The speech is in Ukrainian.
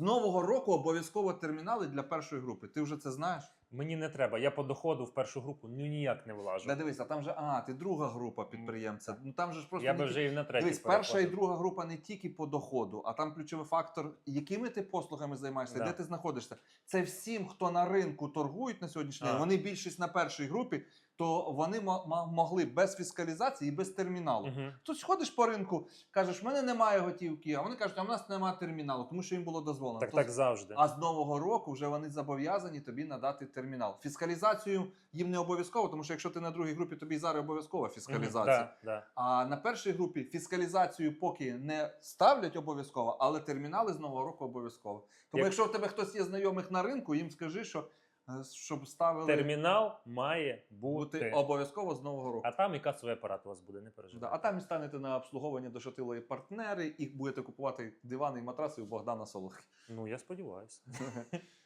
З нового року обов'язково термінали для першої групи. Ти вже це знаєш? Мені не треба. Я по доходу в першу групу ну ніяк не влажу. Да дивись, а там же а, ти друга група підприємця. Ну там же ж просто Я би вже і на третій Дивись, перша і друга група не тільки по доходу, а там ключовий фактор, якими ти послугами займаєшся, Да. де ти знаходишся. Це всім, хто на ринку торгують на сьогоднішній день. Вони більшість на першій групі, то вони мо- мо- могли без фіскалізації і без терміналу. Мгм. Тут ходиш по ринку, кажеш, в мене немає готівки, а вони кажуть, а в нас немає терміналу, тому що їм було дозволено. Так То- так завжди. а з нового року вже вони зобов'язані тобі надати термінал. Фіскалізацію їм не обов'язково, тому що якщо ти на другій групі, тобі зараз обов'язкова фіскалізація. Да, да. А на першій групі фіскалізацію поки не ставлять обов'язково, але термінали з нового року обов'язково. Тому Як- якщо в тебе хтось є знайомих на ринку, їм скажи, що е, щоб ставили Термінал має бути бути. обов'язково з нового року. А там і касовий апарат у вас буде, не Да, а там і станете на обслуговування до шатилої партнери, і будете купувати дивани і матраси у Богдана Солохи. Ну я сподіваюся.